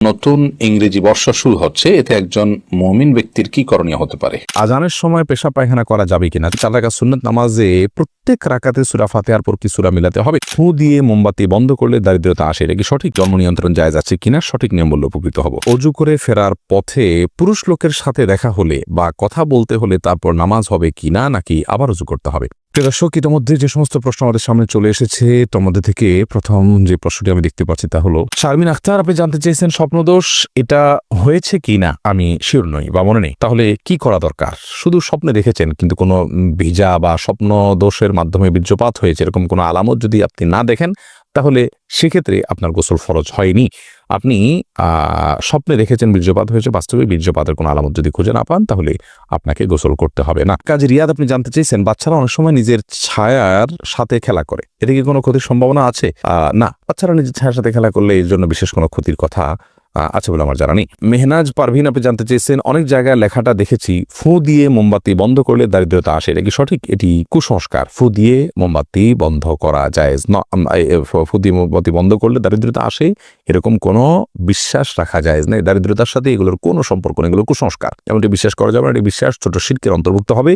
নতুন ইংরেজি বর্ষ শুরু হচ্ছে। এতে একজন মমিন ব্যক্তির কি করণীয় হতে পারে? আজানের সময় পেশা পায়খানা করা যাবে কিনা? চার রাখা সুন্নত নামাজে প্রত্যেক রাকাতে সুরা ফাতেহার পর কি সুরা মিলাতে হবে? ফু দিয়ে মোমবাতি বন্ধ করলে দারিদ্রতা আসে। এটা কি সঠিক? জন্ম নিয়ন্ত্রণ জায়জ যাচ্ছে কিনা? সঠিক নিয়ম বললে উপকৃত হব। অজু করে ফেরার পথে পুরুষ লোকের সাথে দেখা হলে বা কথা বলতে হলে তারপর নামাজ হবে কিনা নাকি আবার অজু করতে হবে? দর্শক, ইতিমধ্যে যে সমস্ত প্রশ্ন আমাদের সামনে চলে এসেছে তোমাদের থেকে প্রথম যে প্রশ্নটি আমি দেখতে পাচ্ছি তা হলো, শারমিন আখতার, আপনি জানতে চেয়েছেন স্বপ্নদোষ, এটা হয়েছে কি না? আমি শিওর নই বা মনে নেই। তাহলে কি করা দরকার? শুধু স্বপ্নে দেখেছেন, কিন্তু কোনো ভিজা বা স্বপ্ন দোষের মাধ্যমে বীর্যপাত হয়েছে, এরকম কোনো আলামত যদি আপনি না দেখেন তাহলে সেক্ষেত্রে আপনার গোসল ফরজ হয়নি। আপনি স্বপ্নে দেখেছেন বীর্যপাত হয়েছে, বাস্তবে বীর্যপাতের কোনো আলামত যদি খুঁজে না পান, তাহলে আপনাকে গোসল করতে হবে না। কাজে রিয়াদ, আপনি জানতে চেয়েছেন, বাচ্চারা অনেক সময় নিজের ছায়ার সাথে খেলা করে। এতে কি কোনো ক্ষতির সম্ভাবনা আছে? না, বাচ্চারা নিজের ছায়ার সাথে খেলা করলে এর জন্য বিশেষ কোনো ক্ষতির কথা আছে বলে আমার জানা নেই। মেহনাজ পারভিন, আপনি জানতে চেয়েছেন, অনেক জায়গায় লেখাটা দেখেছি, ফু দিয়ে মোমবাতি বন্ধ করলে দারিদ্রতা আসে, এটা কি সঠিক? এটি কুসংস্কার। ফু দিয়ে মোমবাতি বন্ধ করা যায় ফু দিয়ে মোমবাতি বন্ধ করলে দারিদ্রতা আসে, এরকম কোনো বিশ্বাস রাখা যায় না। দারিদ্রতার সাথে এগুলোর কোনো সম্পর্ক নেই, এগুলো কুসংস্কার। এমনটি বিশ্বাস করা যাবে না, এটি বিশ্বাস ছোট শিল্পের অন্তর্ভুক্ত হবে।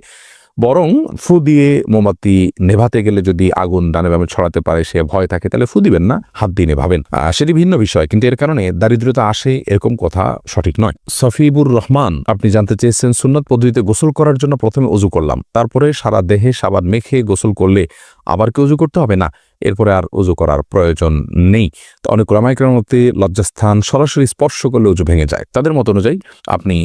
বরং ফু দিয়ে মোমবাতি নেভাতে গেলে যদি আগুন ডানে বামে ছড়াতে পারে, সে ভয় থাকে, তাহলে ফু দিবেন না, হাত দিয়ে নেভাবেন। সেটি ভিন্ন বিষয়, কিন্তু এর কারণে দারিদ্রতা আসে এরকম কথা সঠিক নয়। সফিবুর রহমান, আপনি জানতে চেয়েছেন, সুন্নত পদ্ধতিতে গোসল করার জন্য প্রথমে অজু করলাম। তারপরে সারা দেহে সাবান মেখে গোসল করলে আবার কি অজু করতে হবে? না, এরপরে আর অজু করার প্রয়োজন নেই। তো অনেক রামায়িকের মধ্যে লজ্জাস্থান সরাসরি স্পর্শ করলে অজু ভেঙে যায়। তাদের মত অনুযায়ী আপনি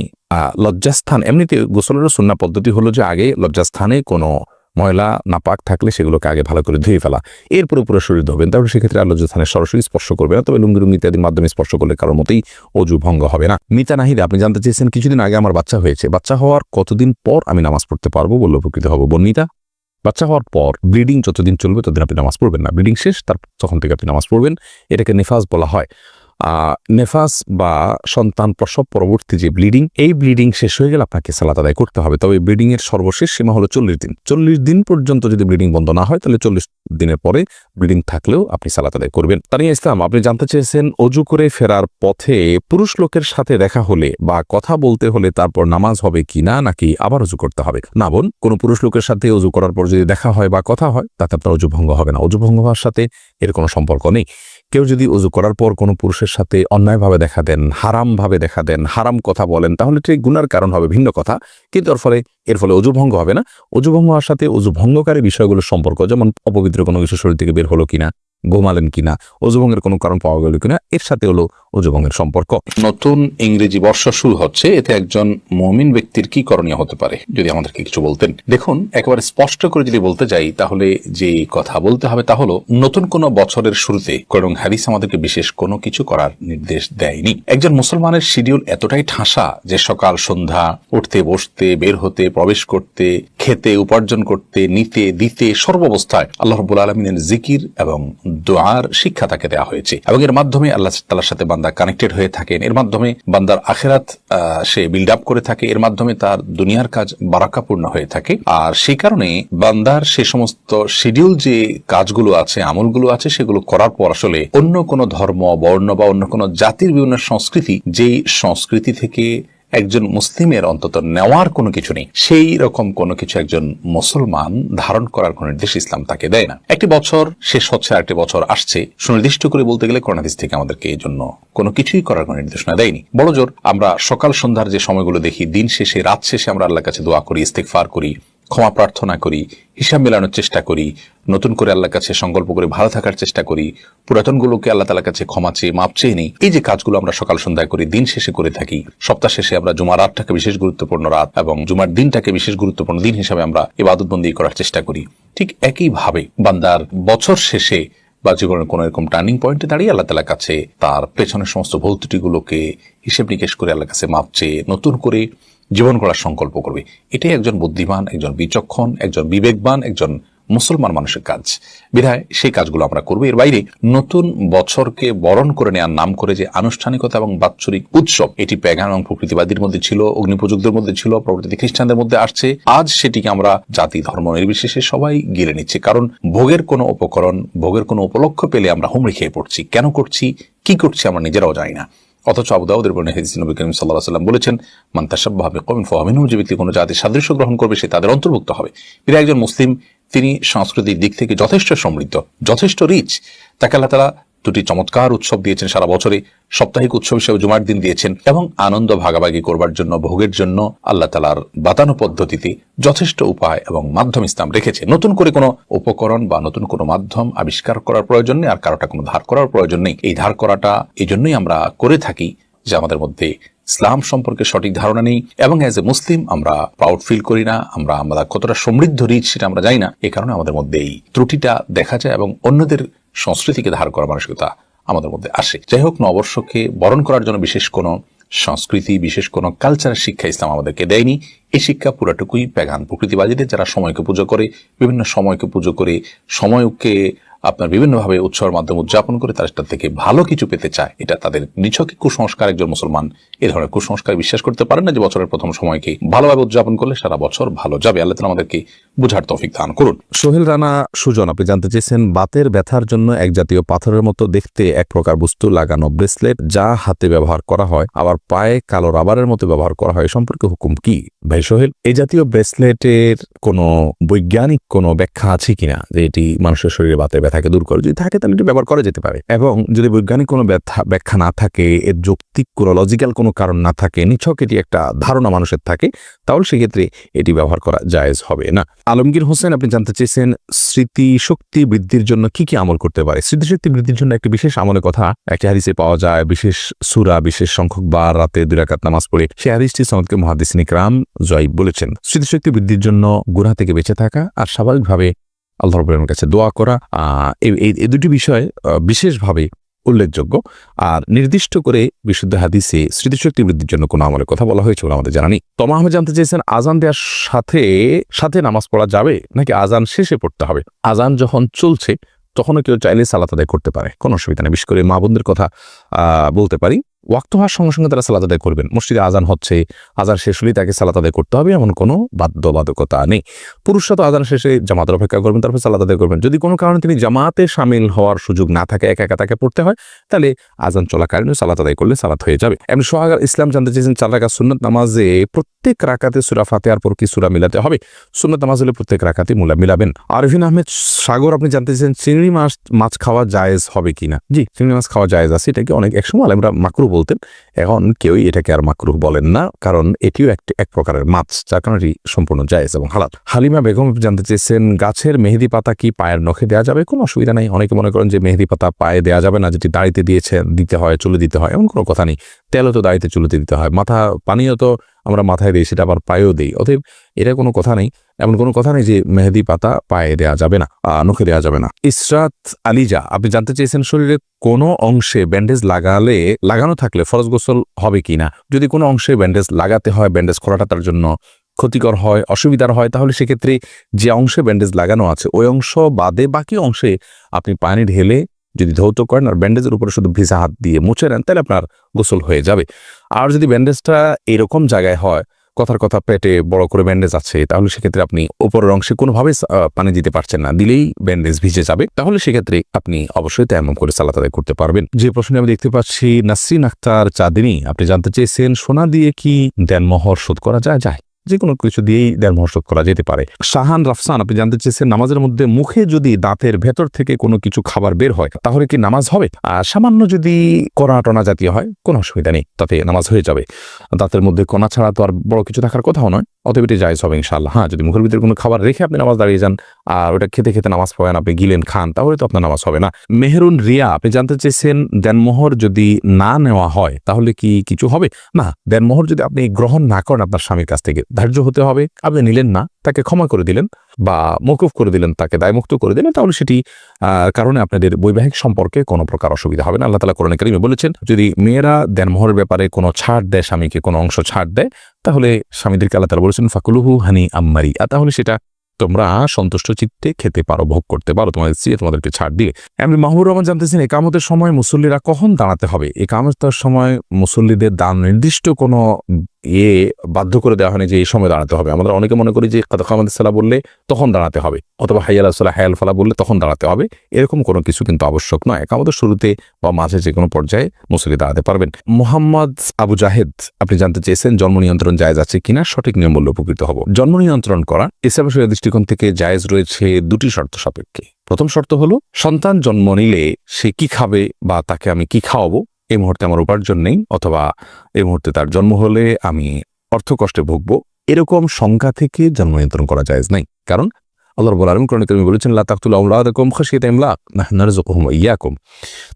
লজ্জাস্থান, এমনিতে গোসলের সুন্না পদ্ধতি হলো যে আগে লজ্জাস্থানে কোনো ময়লা নাপাক থাকলে সেগুলোকে আগে ভালো করে ধুয়ে ফেলা। এরপরে পুরো শরীর ধোবেন। তাহলে সেক্ষেত্রে আর লজ্জাস্থানে সরাসরি স্পর্শ করবে না। তবে লুঙ্গি রুঙ্গি ইত্যাদির মাধ্যমে স্পর্শ করলে কারোর মতেই অজু ভঙ্গ হবে না। মিতা নাহিদা, আপনি জানতে চেয়েছেন কিছুদিন আগে আমার বাচ্চা হয়েছে। বাচ্চা হওয়ার কতদিন পর আমি নামাজ পড়তে পারব বললে উপকৃত হব? বর্ণিতা বাচ্চা হওয়ার পর ব্লিডিং যতদিন চলবে ততদিন আপনি নামাজ পড়বেন না। ব্লিডিং শেষ, তার তখন থেকে আপনি নামাজ পড়বেন। এটাকে নেফাজ বলা হয়। নেফাস বা সন্তান প্রসব পরবর্তী যে ব্লিডিং এই ব্লিডিং শেষ হয়ে গেলে আপনাকে সালাত আদায় করতে হবে। তবে ব্লিডিং এর সর্বশেষ সীমা হলো চল্লিশ দিন। চল্লিশ দিন পর্যন্ত যদি ব্লিডিং বন্ধ না হয়, তাহলে চল্লিশ দিনের পরে ব্লিডিং থাকলেও আপনি সালাত আদায় করবেন। তানিয়া ইসলাম, আপনি জানতে চেয়েছেন অজু করে ফেরার পথে পুরুষ লোকের সাথে দেখা হলে বা কথা বলতে হলে তারপর নামাজ হবে কি না, নাকি আবার অজু করতে হবে? না বোন, কোনো পুরুষ লোকের সাথে অজু করার পর যদি দেখা হয় বা কথা হয়, তাতে আপনার অজু ভঙ্গ হবে না। অজু ভঙ্গ হওয়ার সাথে এর কোনো সম্পর্ক নেই। কেউ যদি উজু করার পর কোনো পুরুষের সাথে অন্যায়ভাবে দেখা দেন, হারামভাবে দেখা দেন, হারাম কথা বলেন, তাহলে ঠিক গুনার কারণ হবে ভিন্ন কথা। কিন্তু এর ফলে এর ফলে অজুভঙ্গ হবে না। অজুভঙ্গ হওয়ার সাথে অজুভঙ্গকারী বিষয়গুলোর সম্পর্ক, যেমন অপবিত্র কোনো কিছু শরীর থেকে বের হলো কিনা, ঘুমালেন কিনা অজুভঙ্গের কোনো কারণ পাওয়া গেল কিনা, এর সাথে হলো অজুভঙ্গের সম্পর্ক। নতুন ইংরেজি বর্ষ শুরু হচ্ছে, এতে একজন মমিন ব্যক্তির কি করণীয় হতে পারে, যদি আমাদেরকে কিছু বলতেন। দেখুন, একেবারে স্পষ্ট করে যদি বলতে যাই, তাহলে যে কথা বলতে হবে তা হলো, নতুন কোন বছরের শুরুতে করং হাদিস আমাদেরকে বিশেষ কোনো কিছু করার নির্দেশ দেয়নি। একজন মুসলমানের শিডিউল এতটাই ঠাসা যে সকাল সন্ধ্যা, উঠতে বসতে, বের হতে, প্রবেশ করতে, খেতে, উপার্জন করতে, নিতে, দিতে সর্বাবস্থায় আল্লাহ রব্বুল আলমিনের জিকির এবং দোয়ার শিক্ষা তাকে দেওয়া হয়েছে। এবং এর মাধ্যমে আল্লাহ তালার সাথে বান্দা কানেক্টেড হয়ে থাকেন এর মাধ্যমে বান্দার আখেরাত সে বিল্ড আপ করে থাকে। এর মাধ্যমে তার দুনিয়ার কাজ বারাকাপূর্ণ হয়ে থাকে। আর সেই কারণে বান্দার সে সমস্ত শিডিউল যে কাজগুলো আছে, আমলগুলো আছে, সেগুলো করার পর আসলে অন্য কোনো ধর্ম বর্ণ বা অন্য কোনো জাতির বিভিন্ন সংস্কৃতি, যেই সংস্কৃতি থেকে একজন মুসলিমের অন্তত নেওয়ার কোনো কিছু নেই। সেই রকম কোনো কিছু একজন মুসলমান ধারণ করার কোনো নির্দেশ ইসলাম তাকে দেয় না। একটি বছর শেষ হচ্ছে, আরেকটি বছর আসছে। সুনির্দিষ্ট করে বলতে গেলে করোনাদিস থেকে আমাদেরকে এই জন্য কোনো কিছুই করার কোনো নির্দেশনা দেয়নি। বড় জোর আমরা সকাল সন্ধ্যার যে সময়গুলো দেখি, দিন শেষে, রাত শেষে আমরা আল্লাহর কাছে দোয়া করি ইস্তেকফার করি ক্ষমা প্রার্থনা করি, হিসাব মেলানোর চেষ্টা করি, নতুন করে আল্লাহর কাছে সংকল্প করে ভালো থাকার চেষ্টা করি, পুরাতনগুলোকে আল্লাহ তালার কাছে ক্ষমা চেয়ে মাপ চেয়ে নেই। এই যে কাজগুলো আমরা সকাল সন্ধ্যায় করি, দিন শেষে করে থাকি, সপ্তাহ শেষে আমরা জুমার রাতটাকে বিশেষ গুরুত্বপূর্ণ রাত এবং জুমার দিনটাকে বিশেষ গুরুত্বপূর্ণ দিন হিসাবে আমরা ইবাদতবন্দি করার চেষ্টা করি। ঠিক একইভাবে বান্দার বছর শেষে বা জীবনের কোনো এরকম টার্নিং পয়েন্টে দাঁড়িয়ে আল্লাহ তালার কাছে তার পেছনের সমস্ত ভুল ত্রুটিগুলোকে হিসেব নিকেশ করে আল্লাহর কাছে মাপ চেয়ে নতুন করে জীবন গড়ার সংকল্প করবে। এটাই একজন বুদ্ধিমান, একজন বিচক্ষণ, একজন বিবেকবান, একজন মুসলমান মানুষের কাজ। বিধায় সেই কাজগুলো আমরা করব। এর বাইরে নতুন বছরকে বরণ করে নেওয়ার নাম করে যে আনুষ্ঠানিকতা এবং বাৎসরিক উৎসব, এটি প্যাগান এবং প্রকৃতিবাদীর মধ্যে ছিল অগ্নিপ্রযুক্তদের মধ্যে ছিল, প্রকৃতি খ্রিস্টানদের মধ্যে আসছে। আজ সেটিকে আমরা জাতি ধর্ম নির্বিশেষে সবাই গিলে নিচ্ছে। কারণ ভোগের কোনো উপকরণ, ভোগের কোনো উপলক্ষ পেলে আমরা হুমড়ি খেয়ে পড়ছি। কেন করছি? কি করছি আমরা নিজেরাও জানি না। অথচ আবুদাউদের বর্ণে হাদিস নবী করিম সাল্লাহ সাল্লাম বলেছেন, মান তাসাব্বাহ কমিন ফাহুমিনহুম যে ব্যক্তি কোনো জাতির সাদৃশ্য গ্রহণ করবে, সে তাদের অন্তর্ভুক্ত হবে। তিনি একজন মুসলিম, তিনি সাংস্কৃতিক দিক থেকে যথেষ্ট সমৃদ্ধ, যথেষ্ট রিচ তাকে আল্লাহ তালা দুটি চমৎকার উৎসব দিয়েছেন সারা বছরে। সাপ্তাহিক উৎসব হিসেবে জুমার দিন দিয়েছেন এবং আনন্দ ভাগাভাগি করবার জন্য, ভোগের জন্য আল্লাহ তালার বাতানো পদ্ধতিতে যথেষ্ট উপায় এবং মাধ্যম ইসলাম রেখেছে। নতুন করে কোনো উপকরণ বা নতুন কোনো মাধ্যম আবিষ্কার করার প্রয়োজন নেই আর কারোটা কোনো ধার করার প্রয়োজন নেই। এই ধার করাটা এই জন্যই আমরা করে থাকি যে আমাদের মধ্যে ইসলাম সম্পর্কে সঠিক ধারণা নেই এবং অ্যাজ এ মুসলিম আমরা প্রাউড ফিল করি না, আমরা আমরা কতটা সমৃদ্ধ রিচ সেটা আমরা জানি না। এ কারণে আমাদের মধ্যে এই ত্রুটিটা দেখা যায় এবং অন্যদের সংস্কৃতিকে ধার করার মানসিকতা আমাদের মধ্যে আসে। যাই হোক, নববর্ষকে বরণ করার জন্য বিশেষ কোনো সংস্কৃতি, বিশেষ কোনো কালচারের শিক্ষা ইসলাম আমাদেরকে দেয়নি। এই শিক্ষা পুরাটুকুই প্যাগান প্রকৃতিবাদীদের, যারা সময়কে পুজো করে, বিভিন্ন সময়কে পুজো করে, সময়কে আপনার বিভিন্নভাবে উৎসবের মাধ্যমে উদযাপন করে তারা থেকে ভালো কিছু পেতে চায়। এটা তাদের নিছকই কুসংস্কার একজন মুসলমান এ ধরনের কুসংস্কার বিশ্বাস করতে পারেন না যে বছরের প্রথম সময়কে ভালোভাবে উদযাপন করলে সারা বছর ভালো যাবে। আল্লাহ আমাদেরকে বুঝার তৌফিক দান করুন। সোহেল রানা, সুজন, আপনি জানতে চেয়েছেন, বাতের ব্যথার জন্য এক জাতীয় পাথরের মতো দেখতে এক প্রকার বস্তু, লাগানো ব্রেসলেট, যা হাতে ব্যবহার করা হয়, আবার পায়ে কালো রাবারের মতো ব্যবহার করা হয় সম্পর্কে হুকুম কি? ভাই সোহেল এই জাতীয় ব্রেসলেটের কোনো বৈজ্ঞানিক কোনো ব্যাখ্যা আছে কিনা যে এটি মানুষের শরীরে বাতের ব্যথাকে দূর করে। যদি থাকে তাহলে এটি ব্যবহার করা যেতে পারে। এবং যদি বৈজ্ঞানিক কোনো ব্যথা, ব্যাখ্যা না থাকে, এর যৌক্তিক কোনো লজিক্যাল কোনো কারণ না থাকে, নিছক এটি একটা ধারণা মানুষের থাকে, তাহলে সেক্ষেত্রে এটি ব্যবহার করা জায়েজ হবে না। আলমগীর হোসেন, আপনি জানতে চেয়েছেন স্মৃতি শক্তি বৃদ্ধির জন্য কি কি আমল করতে পারে? স্মৃতিশক্তি বৃদ্ধির জন্য একটি বিশেষ আমলের কথা একটি হাদিসে পাওয়া যায়, বিশেষ সুরা, বিশেষ সংখ্যক বার, রাতে দুই রাকাত নামাজ পড়ে। সেই হাদিসটি সনদকে মহাদিস নিকরাম জয়ীব বলেছেন। স্মৃতিশক্তি বৃদ্ধির জন্য গুণা থেকে বেঁচে থাকা আর স্বাভাবিকভাবে আল্লাহ রবের কাছে দোয়া করা এই- দুটি বিষয় বিশেষভাবে উল্লেখযোগ্য। আর নির্দিষ্ট করে বিশুদ্ধ হাদিসে স্মৃতিশক্তি বৃদ্ধির জন্য কোনো আমলের কথা বলা হয়েছে বলে আমাদের জানা নেই। তমা আহমেদ জানতে চেয়েছেন, আজান দেওয়ার সাথে সাথে নামাজ পড়া যাবে নাকি আজান শেষে পড়তে হবে? আজান যখন চলছে, তখনও কেউ চাইলে সালাত আদায় করতে পারে, কোনো অসুবিধা নেই। বিশেষ করে মা বোনদের কথা বলতে পারি। ওয়াক্ত হওয়ার সঙ্গে সঙ্গে তারা সালাত আদায় করবেন। মসজিদে আজান হচ্ছে আজান শেষ হলেই তাকে সালাত আদায় করতে হবে এমন কোনো বাধ্যবাধকতা নেই। পুরুষরা তো আজান শেষে জামাতের অপেক্ষা করবেন, তারপর সালাত আদায় করবেন। যদি কোনো কারণে তিনি জামাতে সামিল হওয়ার সুযোগ না থাকে, একা একা তাকে পড়তে হয়, তাহলে আজান চলাকালীন সালাত আদায় করলে সালাত হয়ে যাবে। এমনি সোহাগার ইসলাম জানতে চেয়েছেন রাকাত সুন্নত নামাজে প্রত্যেক রাকাতে সুরা ফাতেহার পর কি সুরা মিলাতে হবে? সুন্নত নামাজ হলে প্রত্যেক রাকাতে মুলা মিলাবেন। আরভিন আহমেদ সাগর, আপনি জানতে চেয়েছেন, চিংড়ি মাছ মাছ খাওয়া জায়েজ হবে কিনা? জি, চিংড়ি মাছ খাওয়া জায়েজ আছে, এটাকে অনেক, একসময় আমরা মাকরু বলতেন। এখন কেউই এটাকে আর মাকরুহ বলেন না, কারণ এটিও একটি এক প্রকারের মাছ, যার কারণে এটি সম্পূর্ণ জায়েজ এবং হালাত হালিমা বেগম জানতে চেয়েছেন, গাছের মেহেদি পাতা কি পায়ের নখে দেওয়া যাবে? কোনো অসুবিধা নেই। অনেকে মনে করেন যে মেহেদি পাতা পায়ে দেওয়া যাবে না, যেটি দাড়িতে দিয়েছে দিতে হয়, চুলে দিতে হয়, এমন কোনো কথা নেই। তেলও তো দাড়িতে চুলে দিতে হয়। মাথা, পানীয় তো আমরা মাথায় দিই, সেটা আবার পায়েও দিই। অতএব এটা কোনো কথা নেই। এমন কোনো কথা নেই যে মেহেদি পাতা পায়ে দেওয়া যাবে না নখে দেওয়া যাবে না। ইসরাত আলিজা, আপনি জানতে চেয়েছেন শরীরে কোনো অংশে ব্যান্ডেজ লাগালে, লাগানো থাকলে ফরজ গোসল হবে কি না যদি কোনো অংশে ব্যান্ডেজ লাগাতে হয়, ব্যান্ডেজ করাটা তার জন্য ক্ষতিকর হয়, অসুবিধার হয়, তাহলে সেক্ষেত্রে যে অংশে ব্যান্ডেজ লাগানো আছে, ওই অংশ বাদে বাকি অংশে আপনি পানি ঢেলে যদি ধৌত করেন আর ব্যান্ডেজের উপরে শুধু ভিজা হাত দিয়ে মুছে নেন, তাহলে আপনার গোসল হয়ে যাবে। আর যদি ব্যান্ডেজটা এরকম জায়গায় হয়, কথার কথা পেটে বড় করে ব্যান্ডেজ আছে, তাহলে সেক্ষেত্রে আপনি ওপরের অংশে কোনোভাবে পানি দিতে পারছেন না। দিলেই ব্যান্ডেজ ভিজে যাবে, তাহলে সেক্ষেত্রে আপনি অবশ্যই তেমন করে সালাত আদায় করতে পারবেন। যে প্রশ্নে আমি দেখতে পাচ্ছি, নাসরিন আক্তার চাঁদিনী, আপনি জানতে চেয়েছেন, সোনা দিয়ে কি দেনমোহর শোধ করা যায়? যায় যে কোনো কিছু দিয়েই দেনমোহর শোধ করা যেতে পারে। শাহান রাফসান, আপনি জানতে চেয়েছেন নামাজের মধ্যে মুখে যদি দাঁতের ভেতর থেকে কোনো কিছু খাবার বের হয়, তাহলে কি নামাজ হবে? আর সামান্য যদি কণা টনা জাতীয় হয়, কোনো অসুবিধা নেই, তাতে নামাজ হয়ে যাবে। দাঁতের মধ্যে কণা ছাড়া তো আর বড় কিছু থাকার কথাও নয়, অতএব এটি জায়জ হবে ইনশাল্লাহ হ্যাঁ যদি মুখের ভিতরে কোনো খাবার রেখে আপনি নামাজ দাঁড়িয়ে যান, আর ওটা খেতে খেতে নামাজ পড়েন, আপনি গিলেন, খান, তাহলে তো আপনার নামাজ হবে না। মেহরুন রিয়া, আপনি জানতে চেয়েছেন দেনমোহর যদি না নেওয়া হয়, তাহলে কি কিছু হবে? না দেনমোহর যদি আপনি গ্রহণ না করেন আপনার স্বামীর কাছ থেকে ধার্য হতে হবে। আপনি নিলেন না, তাকে ক্ষমা করে দিলেন বা মকুফ করে দিলেন, তাকে দায়মুক্ত করে দিলেন, তাহলে সেটি কারণে আপনাদের বৈবাহিক সম্পর্কে কোনো প্রকার অসুবিধা হবে না। আল্লাহ তালা কোরআন কারিমে বলেছেন, যদি মেয়েরা দেনমোহরের ব্যাপারে কোনো ছাড় দেয়, স্বামীকে কোনো অংশ ছাড় দেয়, তাহলে স্বামীদেরকে আল্লাহ তালা বলেছেন, ফাকুলুহু হানি আম্মারি। আর তাহলে সেটা তোমরা সন্তুষ্ট চিত্তে খেতে পারো, ভোগ করতে পারো, তোমাদের স্ত্রী তোমাদেরকে ছাড় দিয়ে এমনি মাহবুর রহমান জানতেছেন, একামতের সময় মুসল্লিরা কখন দাঁড়াতে হবে? একামতের সময় মুসল্লিদের দান নির্দিষ্ট কোনো ইয়ে বাধ্য করে দেওয়া হয়নি যে এই সময় দাঁড়াতে হবে। আমরা অনেকে মনে করি যে কাদাকামাদ সালা বললে তখন দাঁড়াতে হবে, অথবা হাইয়াল সাল্লাহ হায়াল ফালা বললে তখন দাঁড়াতে হবে। এরকম কোনো কিছু কিন্তু আবশ্যক নয়। আমাদের শুরুতে বা মাঝে যে কোনো পর্যায়ে মুসলি দাঁড়াতে পারবেন। মোহাম্মদ আবু জাহেদ, আপনি জানতে চেয়েছেন জন্ম নিয়ন্ত্রণ জায়েজ আছে কিনা? সঠিক নিয়ম বললে উপকৃত হব। জন্ম নিয়ন্ত্রণ করা শরীয়তের দৃষ্টিকোণ থেকে জায়েজ রয়েছে দুটি শর্ত সাপেক্ষে। প্রথম শর্ত হলো, সন্তান জন্ম নিলে সে কি খাবে বা তাকে আমি কি খাওয়াবো? এই মুহূর্তে আমার উপার্জন নেই অথবা এই মুহূর্তে তার জন্ম হলে আমি অর্থ কষ্টে ভুগবো। এরকম শঙ্কা থেকে জন্ম নিয়ন্ত্রণ করা যায় নাই। কারণ আল্লাহ রব্বুল আলামিন কোরআনে কারিমে বলেছেন, লা তাকতুলু আওলাদাকুম খাশিয়াতা ইমলাক, নাহনু নারযুকুহুম ওয়া ইয়াকুম।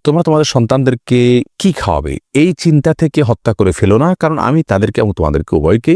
তোমরা তোমাদের সন্তানদেরকে কি খাওয়াবে? এই চিন্তা থেকে হত্যা করে ফেলো না, কারণ আমি তাদেরকে এবং তোমাদেরকে উভয়কে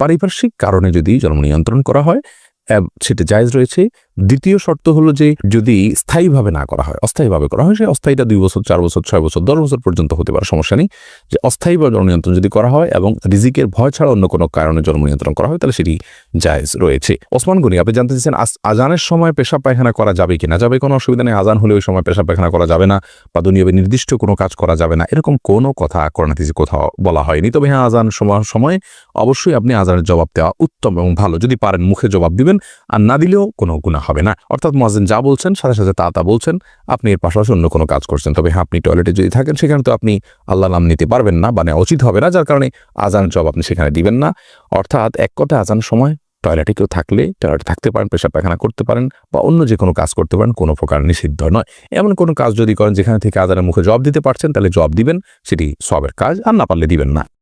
পারিপার্শ্বিক কারণে যদি জন্ম নিয়ন্ত্রণ করা হয় সেটা জায়জ রয়েছে। দ্বিতীয় শর্ত হলো যে যদি স্থায়ীভাবে না করা হয়, অস্থায়ীভাবে করা হয়, সে অস্থায়ীটা দুই বছর, চার বছর, ছয় বছর, দশ বছর পর্যন্ত হতে পারে, সমস্যা নেই। যে অস্থায়ীভাবে জন্ম নিয়ন্ত্রণ যদি করা হয় এবং রিজিকের ভয় ছাড়া অন্য কোনো কারণে জন্ম নিয়ন্ত্রণ করা হয়, তাহলে সেটি জায়েজ রয়েছে। ওসমান গনি, আপনি জানতে চাইছেন আজ- আজানের সময় পেশাব পায়খানা করা যাবে কি না? যাবে কোনো অসুবিধা নেই, আজান হলে ওই সময় পেশাব পায়খানা করা যাবে না বা দুনিয়াবে নির্দিষ্ট কোনো কাজ করা যাবে না। এরকম কোনো কথা করোনাতিজি কোথাও বলা হয়নি। তবে হ্যাঁ আজান সময় অবশ্যই আপনি আজানের জবাব দেওয়া উত্তম এবং ভালো। যদি পারেন, মুখে জবাব দিবেন, আর না দিলেও কোনো গুণা হবে না। অর্থাৎ মোয়াজিন যা বলছেন, সাথে সাথে তা তা বলছেন। আপনি এর পাশাপাশি অন্য কোনো কাজ করছেন। তবে হ্যাঁ আপনি টয়লেটে যদি থাকেন, সেখানে তো আপনি আল্লাহ নাম নিতে পারবেন না মানে উচিত হবে না। যার কারণে আজান জব আপনি সেখানে দিবেন না। অর্থাৎ এক কথা আজান সময় টয়লেটে কেউ থাকলে টয়লেটে থাকতে পারেন, পেশাব পায়খানা করতে পারেন বা অন্য যে কোনো কাজ করতে পারেন, কোনো প্রকার নিষিদ্ধ নয়। এমন কোনো কাজ যদি করেন, যেখানে থেকে আজানের মুখে জব দিতে পারছেন, তাহলে জব দিবেন। সেটি সবের কাজ, আর না পারলে দিবেন না।